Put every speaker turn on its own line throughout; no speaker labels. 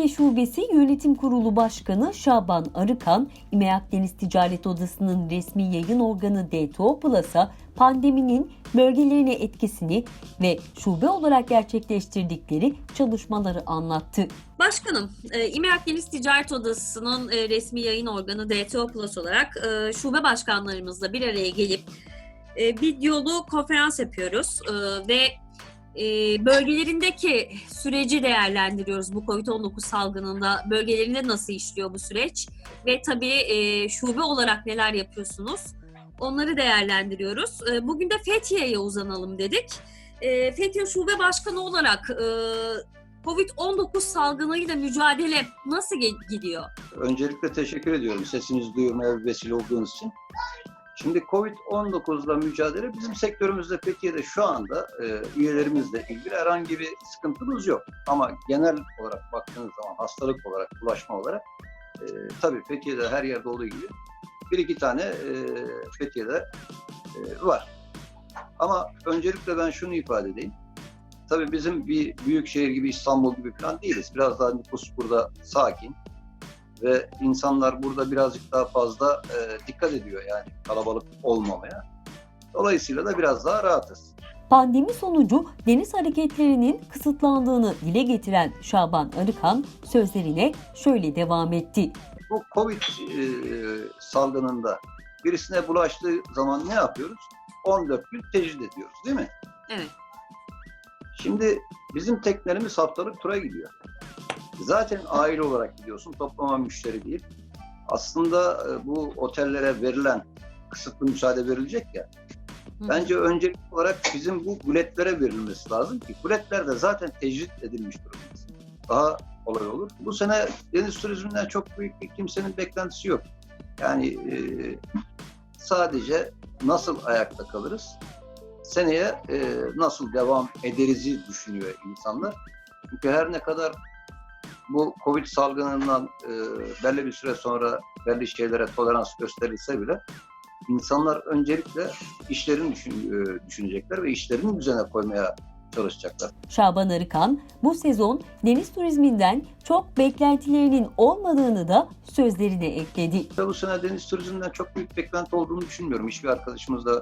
Fethiye Şubesi Yönetim Kurulu Başkanı Şaban Arıkan, İMEAK Deniz Ticaret Odası'nın resmi yayın organı DTO Plus'a pandeminin bölgelerine etkisini ve şube olarak gerçekleştirdikleri çalışmaları anlattı.
Başkanım, e, İMEAK Deniz Ticaret Odası'nın e, resmi yayın organı DTO Plus olarak e, şube başkanlarımızla bir araya gelip e, videolu konferans yapıyoruz ve e, bölgelerindeki süreci değerlendiriyoruz bu COVID-19 salgınında. Bölgelerinde nasıl işliyor bu süreç ve tabii e, şube olarak neler yapıyorsunuz? Onları değerlendiriyoruz. E, bugün de Fethiye'ye uzanalım dedik. E, Fethiye Şube Başkanı olarak e, Covid-19 salgınıyla mücadele nasıl gidiyor?
Öncelikle teşekkür ediyorum sesinizi duyurmaya vesile olduğunuz için. Şimdi Covid-19'la mücadele bizim sektörümüzde Fethiye'de şu anda e, üyelerimizle ilgili herhangi bir sıkıntımız yok. Ama genel olarak baktığınız zaman hastalık olarak, bulaşma olarak e, tabii Fethiye'de her yerde olduğu gibi bir iki tane e, Fethiye'de e, var. Ama öncelikle ben şunu ifade edeyim. Tabii bizim bir büyük şehir gibi İstanbul gibi falan değiliz. Biraz daha nüfus burada sakin ve insanlar burada birazcık daha fazla e, dikkat ediyor yani kalabalık olmamaya. Dolayısıyla da biraz daha rahatız.
Pandemi sonucu deniz hareketlerinin kısıtlandığını dile getiren Şaban Arıkan sözlerine şöyle devam etti.
Bu Covid e, salgınında birisine bulaştığı zaman ne yapıyoruz? 14 gün tecrit ediyoruz değil mi?
Evet.
Şimdi bizim teknelerimiz haftalık tura gidiyor. Zaten aile olarak gidiyorsun, toplama müşteri değil. Aslında e, bu otellere verilen kısıtlı müsaade verilecek ya.
Hı.
Bence öncelik olarak bizim bu biletlere verilmesi lazım ki biletler de zaten tecrit edilmiş durumda. Daha kolay olur. Bu sene deniz turizminden çok büyük bir kimsenin beklentisi yok. Yani e, sadece nasıl ayakta kalırız, seneye e, nasıl devam ederizi düşünüyor insanlar. Çünkü her ne kadar bu Covid salgınından e, belli bir süre sonra belli şeylere tolerans gösterilse bile insanlar öncelikle işlerini düşün, e, düşünecekler ve işlerini düzene koymaya çalışacaklar.
Şaban Arıkan bu sezon deniz turizminden çok beklentilerinin olmadığını da sözlerine ekledi.
Bu sene deniz turizminden çok büyük beklenti olduğunu düşünmüyorum. Hiçbir arkadaşımız da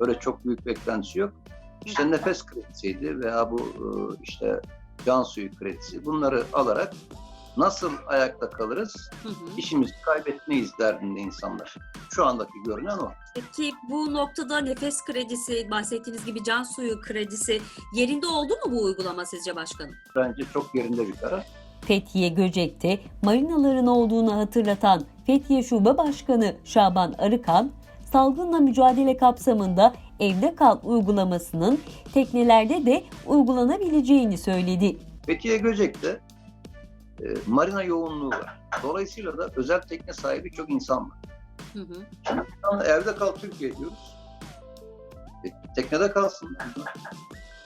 böyle çok büyük beklentisi yok. İşte nefes kredisiydi veya bu e, işte can suyu kredisi. Bunları alarak nasıl ayakta kalırız,
Hı hı.
işimizi kaybetmeyiz derdinde insanlar. Şu andaki görünen o.
Peki bu noktada nefes kredisi, bahsettiğiniz gibi can suyu kredisi yerinde oldu mu bu uygulama sizce başkanım?
Bence çok yerinde bir karar.
Fethiye Göcek'te marinaların olduğunu hatırlatan Fethiye Şube Başkanı Şaban Arıkan, salgınla mücadele kapsamında evde kal uygulamasının teknelerde de uygulanabileceğini söyledi.
Fethiye Göcek'te e, marina yoğunluğu var. Dolayısıyla da özel tekne sahibi çok insan var.
Hı hı.
Ama evde kal Türkiye diyoruz. E, teknede kalsın.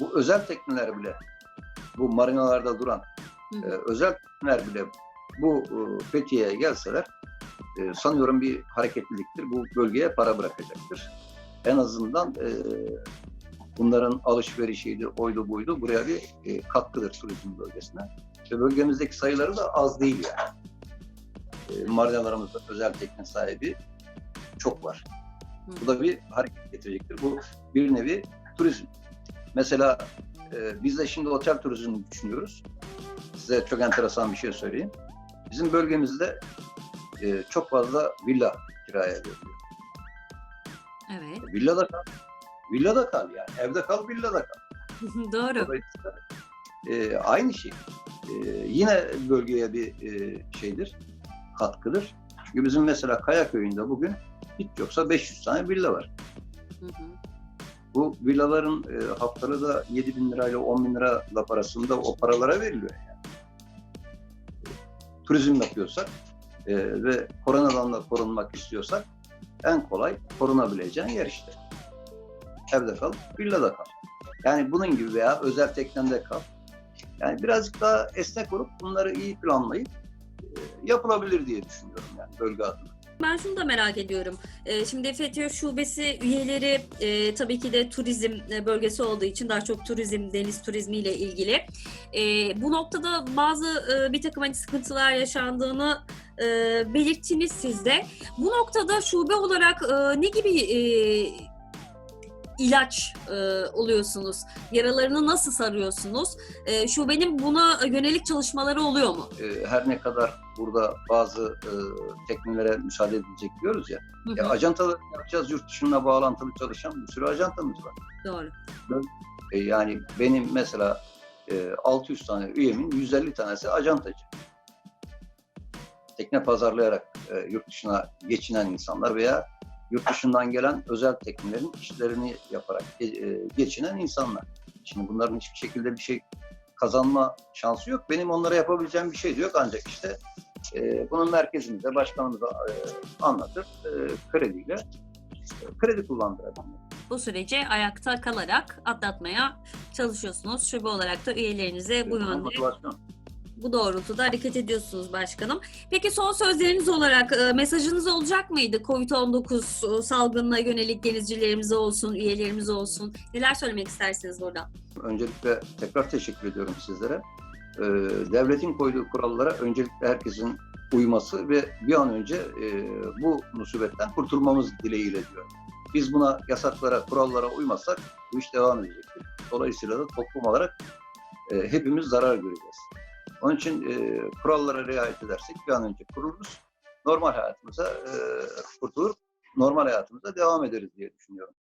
Bu özel tekneler bile, bu marinalarda duran
Hı
e,
hı.
özel tekneler bile bu e, Fethiye'ye gelseler e, sanıyorum bir hareketliliktir. Bu bölgeye para bırakacaktır. En azından e, bunların alışverişiydi, oydu buydu buraya bir e, katkıdır turizm bölgesine. Ve bölgemizdeki sayıları da az değil yani. E, marinalarımızda özel tekne sahibi çok var. Bu da bir hareket getirecektir. Bu bir nevi turizm. Mesela e, biz de şimdi otel turizmini düşünüyoruz. Size çok enteresan bir şey söyleyeyim. Bizim bölgemizde e, çok fazla villa kiraya veriliyor.
Evet.
Villada kal. Villada kal yani. Evde kal, villada kal.
Doğru.
E, aynı şey. E, yine bölgeye bir e, şeydir, katkıdır. Çünkü bizim mesela Kayaköy'ünde bugün hiç yoksa 500 tane villa var.
Hı hı.
Bu villaların e, haftalığı da 7 bin lirayla 10 bin lira arasında o paralara veriliyor yani. Turizm yapıyorsak e, ve koronadan da korunmak istiyorsak en kolay korunabileceğin yer işte. Evde kal, villada kal. Yani bunun gibi veya özel teknende kal. Yani birazcık daha esnek olup bunları iyi planlayıp e, yapılabilir diye düşünüyorum yani bölge adına.
Ben şunu da merak ediyorum. Ee, Şimdi FETÖ Şubesi üyeleri e, tabii ki de turizm e, bölgesi olduğu için daha çok turizm, deniz turizmiyle ilgili. E, bu noktada bazı e, bir takım hani sıkıntılar yaşandığını e, belirttiniz siz de. Bu noktada şube olarak e, ne gibi e, ilaç e, oluyorsunuz? Yaralarını nasıl sarıyorsunuz? E, şubenin buna yönelik çalışmaları oluyor mu?
E, her ne kadar burada bazı e, teknelere müsaade edilecek diyoruz ya.
Hı hı,
ya ajantaları yapacağız yurt dışına bağlantılı çalışan bir sürü ajantamız var.
Doğru.
E, yani benim mesela e, 600 tane üyemin 150 tanesi ajantacı. Tekne pazarlayarak e, yurt dışına geçinen insanlar veya yurt dışından gelen özel teknelerin işlerini yaparak ge- e, geçinen insanlar. Şimdi bunların hiçbir şekilde bir şey kazanma şansı yok. Benim onlara yapabileceğim bir şey de yok ancak işte e, bunun merkezinde başkanımız e, anlatır e, krediyle e, kredi kullandırabilir.
bu süreci ayakta kalarak atlatmaya çalışıyorsunuz. Şube olarak da üyelerinize bu yönde. Bu doğrultuda hareket ediyorsunuz başkanım. Peki son sözleriniz olarak e, mesajınız olacak mıydı? Covid-19 salgınına yönelik denizcilerimize olsun, üyelerimize olsun. Neler söylemek istersiniz burada?
Öncelikle tekrar teşekkür ediyorum sizlere. Ee, devletin koyduğu kurallara öncelikle herkesin uyması ve bir an önce e, bu musibetten kurtulmamız dileğiyle diyorum. Biz buna yasaklara, kurallara uymazsak bu iş devam edecektir. Dolayısıyla da toplum olarak e, hepimiz zarar göreceğiz. Onun için e, kurallara riayet edersek bir an önce kuruluruz. Normal hayatımıza e, kurtulur, normal hayatımıza devam ederiz diye düşünüyorum.